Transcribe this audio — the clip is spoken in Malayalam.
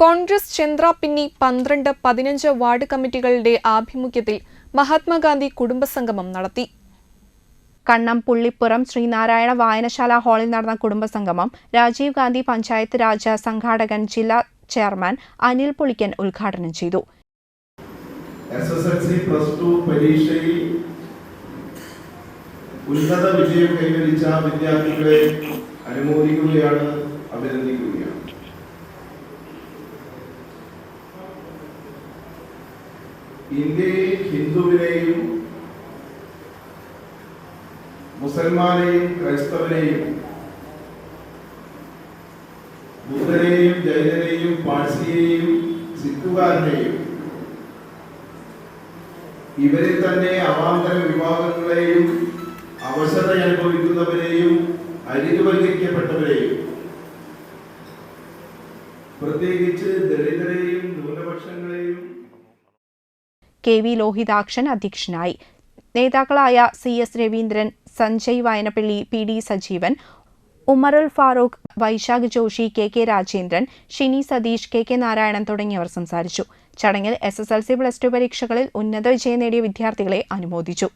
കോൺഗ്രസ് ചന്ദ്രാപിന്നി പന്ത്രണ്ട് പതിനഞ്ച് വാർഡ് കമ്മിറ്റികളുടെ ആഭിമുഖ്യത്തിൽ മഹാത്മാഗാന്ധി കുടുംബസംഗമം നടത്തി. കണ്ണം പുള്ളിപ്പുറം ശ്രീനാരായണ വായനശാല ഹാളിൽ നടന്ന കുടുംബസംഗമം രാജീവ് ഗാന്ധി പഞ്ചായത്ത് രാജ് സംഘാടകൻ ജില്ലാ ചെയർമാൻ അനിൽ പുളിക്കൻ ഉദ്ഘാടനം ചെയ്തു. S S L C plus two പരീക്ഷയിൽ ഉന്നത വിജയം കൈവരിച്ച വിദ്യാർത്ഥികളെ അനുമോദിക്കുകയാണ് അഭിനന്ദിക്കുകയാണ് ഇന്ത്യയിൽ ഹിന്ദുവിനെയും മുസൽമാനെയും ക്രൈസ്തവനെയും ബുദ്ധനെയും ജൈനനെയും പാഴ്സിയെയും സിഖുകാരനെയും ഇവരിൽ തന്നെ അവാന്തര വിഭാഗങ്ങളെയും അവശത അനുഭവിക്കുന്നവരെയും അരികുവൽക്കരിക്കപ്പെട്ടവരെയും പ്രത്യേകിച്ച് ദളിതരെയും ന്യൂനപക്ഷങ്ങളെയും കെ വി ലോഹിതാക്ഷൻ അധ്യക്ഷനായി. നേതാക്കളായ C S Raveendran Sanjay Vayanappally P D Sajeevan Umarul Farooq Vaishakh Joshi K K Rajendran Shini Satheesh K K Narayanan തുടങ്ങിയവർ സംസാരിച്ചു. ചടങ്ങിൽ S S L C plus two പരീക്ഷകളിൽ ഉന്നത വിജയം നേടിയ വിദ്യാർത്ഥികളെ അനുമോദിച്ചു.